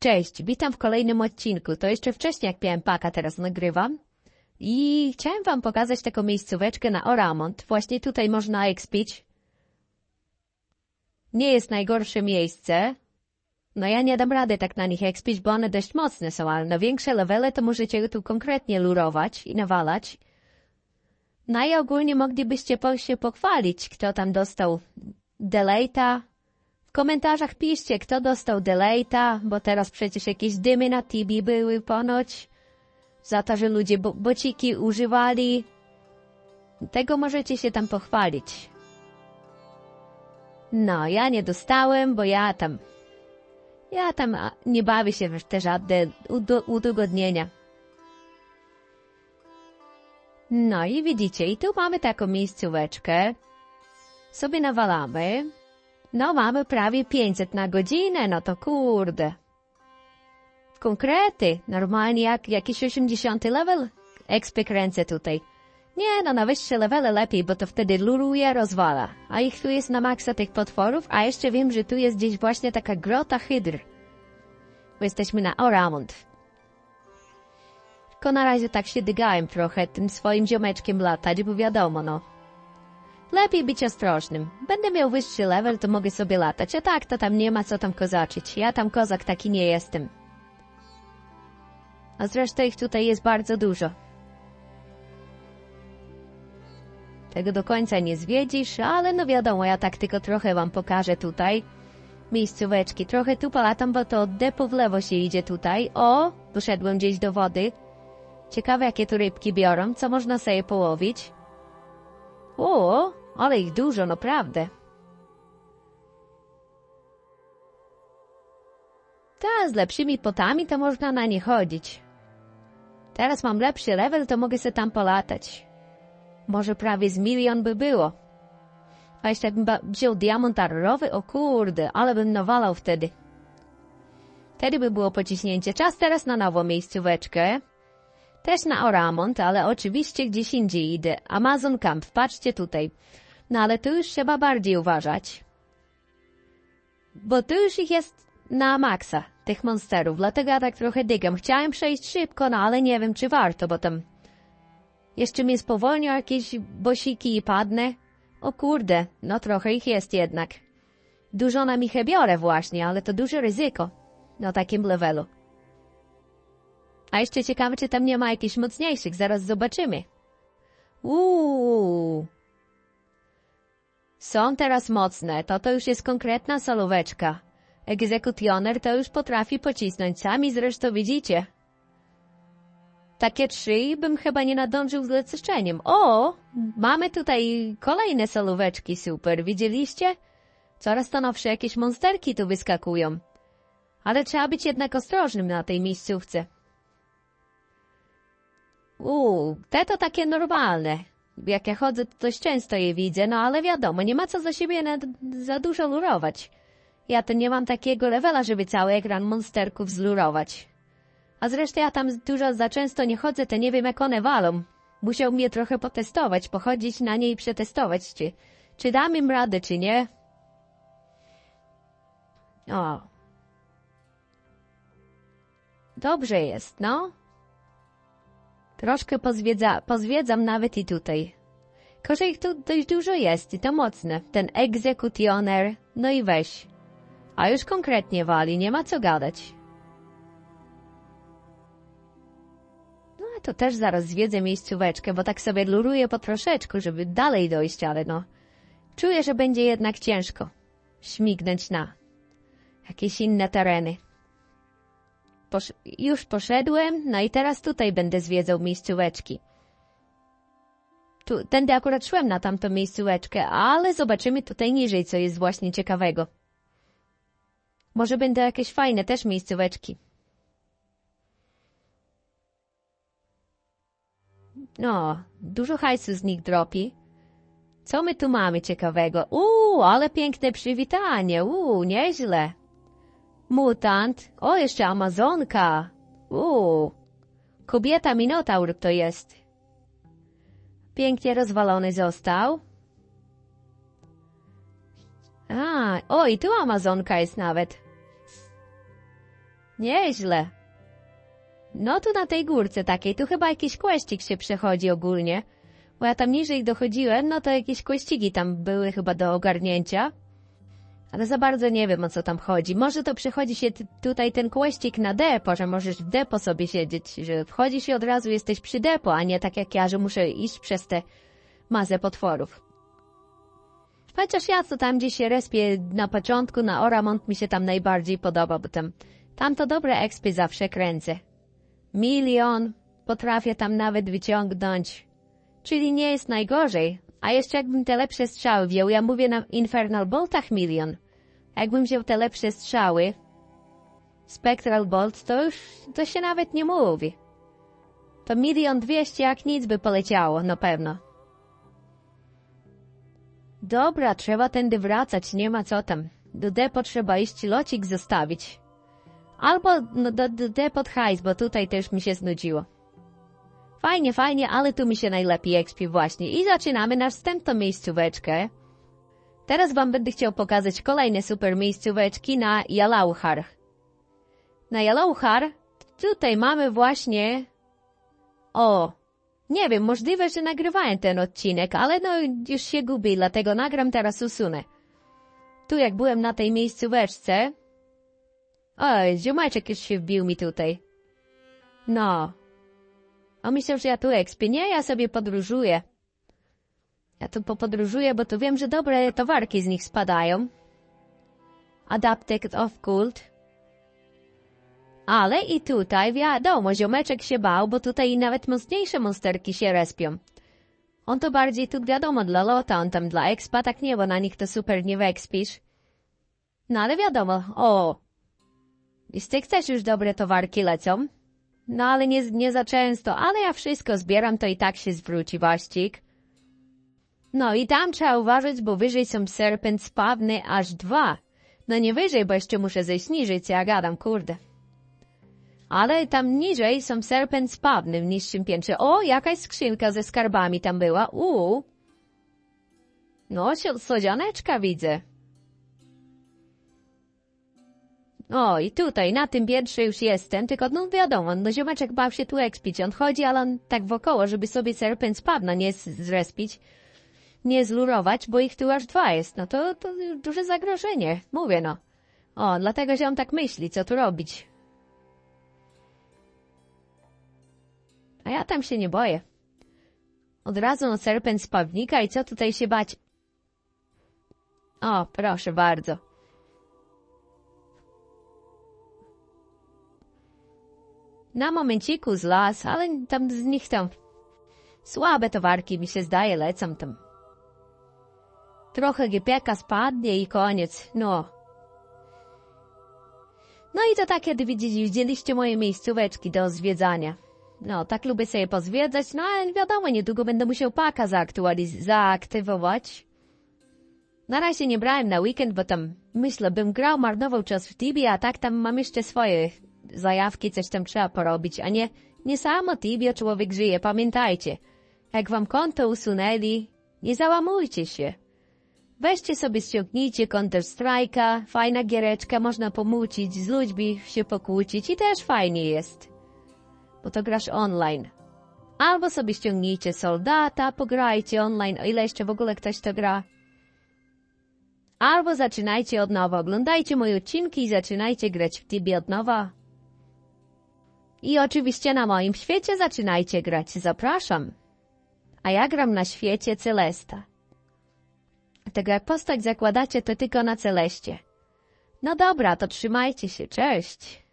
Cześć, witam w kolejnym odcinku. To jeszcze wcześniej jak miałem paka, teraz nagrywam. I chciałem wam pokazać taką miejscóweczkę na Oramont. Właśnie tutaj można expić. Nie jest najgorsze miejsce. No ja nie dam rady tak na nich expić, bo one dość mocne są, ale na większe levele to możecie tu konkretnie lurować i nawalać. No i ogólnie moglibyście się pochwalić, kto tam dostał deleita. W komentarzach piszcie, kto dostał deleita, bo teraz przecież jakieś dymy na Tibi były ponoć. Za to, że ludzie bo bociki używali. Tego możecie się tam pochwalić. No, ja nie dostałem, bo ja tam... Ja tam nie bawię się w te żadne udo udogodnienia. No i widzicie, i tu mamy taką miejscóweczkę. Sobie nawalamy. No mamy prawie 500 na godzinę, no to kurde. Konkrety, normalnie jak jakiś 80 level. XP tutaj. Nie, no na wyższe levele lepiej, bo to wtedy luruje, rozwala. A ich tu jest na maksa tych potworów, a jeszcze wiem, że tu jest gdzieś właśnie taka grota hydr. Bo jesteśmy na Oramont. Tylko na razie tak się dygałem trochę tym swoim ziomeczkiem latać, bo wiadomo, no. Lepiej być ostrożnym. Będę miał wyższy level, to mogę sobie latać, a tak to tam nie ma co tam kozaczyć. Ja tam kozak taki nie jestem. A zresztą ich tutaj jest bardzo dużo. Tego do końca nie zwiedzisz, ale no wiadomo, ja tak tylko trochę wam pokażę tutaj. Miejscóweczki. Trochę tu polatam, bo to depo w lewo się idzie tutaj. O, doszedłem gdzieś do wody. Ciekawe, jakie tu rybki biorą, co można sobie połowić. O, ale ich dużo, naprawdę. Ta, z lepszymi potami to można na nie chodzić. Teraz mam lepszy level, to mogę se tam polatać. Może prawie z milion by było. A jeszcze jakbym wziął diamont arrowy, o kurde, ale bym nawalał wtedy. Wtedy by było pociśnięcie. Czas teraz na nową miejscóweczkę. Też na Oramont, ale oczywiście gdzieś indziej idę. Amazon Camp, patrzcie tutaj. No ale tu już trzeba bardziej uważać. Bo tu już ich jest na maksa, tych monsterów, dlatego ja tak trochę dygam. Chciałem przejść szybko, no ale nie wiem, czy warto, bo tam... Jeszcze mnie spowolnią jakieś bosiki i padnę. O kurde, no trochę ich jest jednak. Dużo na michę biorę właśnie, ale to duże ryzyko na takim levelu. A jeszcze ciekawe, czy tam nie ma jakichś mocniejszych, zaraz zobaczymy. Uuu. Są teraz mocne, to to już jest konkretna solóweczka. Egzekutioner to już potrafi pocisnąć, sami zresztą widzicie. Takie trzy bym chyba nie nadążył z leczeniem. O, mamy tutaj kolejne solóweczki, super, widzieliście? Coraz to nowsze jakieś monsterki tu wyskakują. Ale trzeba być jednak ostrożnym na tej miejscówce. Uuu, te to takie normalne. Jak ja chodzę, to dość często je widzę, no ale wiadomo, nie ma co za siebie za dużo lurować. Ja to nie mam takiego levela, żeby cały ekran monsterków zlurować. A zresztą ja tam dużo za często nie chodzę, to nie wiem jak one walą. Musiał mnie trochę potestować, pochodzić na niej i przetestować, czy, czy dam im radę, czy nie. O. Dobrze jest, no. Troszkę pozwiedza, pozwiedzam nawet i tutaj. Tylko, ich tu dość dużo jest i to mocne. Ten egzekutioner, no i weź. A już konkretnie wali, nie ma co gadać. No a to też zaraz zwiedzę miejscóweczkę, bo tak sobie luruję po troszeczku, żeby dalej dojść, ale no... Czuję, że będzie jednak ciężko śmignąć na jakieś inne tereny. Już poszedłem, no i teraz tutaj będę zwiedzał miejscóweczki. Tu, tędy akurat szłem na tamtą miejscóweczkę, ale zobaczymy tutaj niżej, co jest właśnie ciekawego. Może będą jakieś fajne też miejscóweczki. No, dużo hajsu z nich dropi. Co my tu mamy ciekawego? Uuu, ale piękne przywitanie, uuu, nieźle. Mutant. O, jeszcze Amazonka. Uuu. Kobieta Minotaur to jest. Pięknie rozwalony został. A, o, i tu Amazonka jest nawet. Nieźle. No tu na tej górce takiej, tu chyba jakiś kłeścik się przechodzi ogólnie. Bo ja tam niżej dochodziłem, no to jakieś kłeścigi tam były chyba do ogarnięcia. Ale za bardzo nie wiem o co tam chodzi. Może to przechodzi się tutaj ten kłeścik na depo, że możesz w depo sobie siedzieć, że wchodzisz i od razu jesteś przy depo, a nie tak jak ja, że muszę iść przez te mazę potworów. Chociaż ja co tam gdzieś się respię na początku, na Oramont mi się tam najbardziej podoba, bo tam, tam to dobre expy zawsze kręcę. Milion potrafię tam nawet wyciągnąć. Czyli nie jest najgorzej. A jeszcze jakbym te lepsze strzały wziął, ja mówię na Infernal Boltach milion. Jakbym wziął te lepsze strzały, Spectral Bolt, to już, to się nawet nie mówi. To milion dwieście jak nic by poleciało, na pewno. Dobra, trzeba tędy wracać, nie ma co tam. Do depo trzeba iść locik zostawić. Albo no, do, do depot hajs, bo tutaj też mi się znudziło. Fajnie, fajnie, ale tu mi się najlepiej ekspie właśnie. I zaczynamy następną miejscóweczkę. Teraz wam będę chciał pokazać kolejne super miejscóweczki na Jalauchar. Na Jalauchar tutaj mamy właśnie... O, nie wiem, możliwe, że nagrywałem ten odcinek, ale no już się gubi, dlatego nagram teraz usunę. Tu jak byłem na tej miejscóweczce... Oj, ziomeczek już się wbił mi tutaj. No, a myślał, że ja tu ekspię. Nie, ja sobie podróżuję. Ja tu popodróżuję, bo tu wiem, że dobre towarki z nich spadają. Adapted of Cult. Ale i tutaj, wiadomo, ziomeczek się bał, bo tutaj nawet mocniejsze monsterki się respią. On to bardziej tu wiadomo dla lota, on tam dla expa, tak nie, bo na nich to super nie wekspisz. No ale wiadomo, o. I z tych też już dobre towarki lecą. No ale nie, nie za często, ale ja wszystko zbieram, to i tak się zwróci właścik. No i tam trzeba uważać, bo wyżej są serpent spawny aż dwa. No nie wyżej, bo jeszcze muszę zejść niżej, co ja gadam, kurde. Ale tam niżej są serpent spawny w niższym piętrze. O, jakaś skrzynka ze skarbami tam była. Uuu. No, sodzianeczka widzę. O, i tutaj, na tym piętrze już jestem, tylko no wiadomo, no ziomeczek bał się tu ekspić, on chodzi, ale on tak wokoło, żeby sobie serpent spadna, nie z- zrespić, nie zlurować, bo ich tu aż dwa jest, no to, to duże zagrożenie, mówię no. O, dlatego, on tak myśli, co tu robić. A ja tam się nie boję. Od razu no serpent z pawnika i co tutaj się bać? O, proszę bardzo. Na momenciku z ale tam z nich tam słabe towarki mi się zdaje lecą tam. Trochę gipieka spadnie i koniec, no. No i to tak, kiedy widzieliście moje miejscóweczki do zwiedzania. No, tak lubię sobie pozwiedzać, no ale wiadomo, niedługo będę musiał paka zaaktualiz- zaaktywować. Na razie nie brałem na weekend, bo tam, myślę, bym grał, marnował czas w Tibie, a tak tam mam jeszcze swoje zajawki, coś tam trzeba porobić, a nie, nie samo Tibie człowiek żyje, pamiętajcie. Jak wam konto usunęli, nie załamujcie się. Weźcie sobie, ściągnijcie Counter-Strike'a, fajna giereczka, można pomucić, z ludźmi się pokłócić i też fajnie jest. Bo to grasz online. Albo sobie ściągnijcie Soldata, pograjcie online, o ile jeszcze w ogóle ktoś to gra. Albo zaczynajcie od nowa, oglądajcie moje odcinki i zaczynajcie grać w Tibie od nowa. I oczywiście na moim świecie zaczynajcie grać, zapraszam. A ja gram na świecie Celesta. Tego jak postać zakładacie, to tylko na Celeście. No dobra, to trzymajcie się, cześć.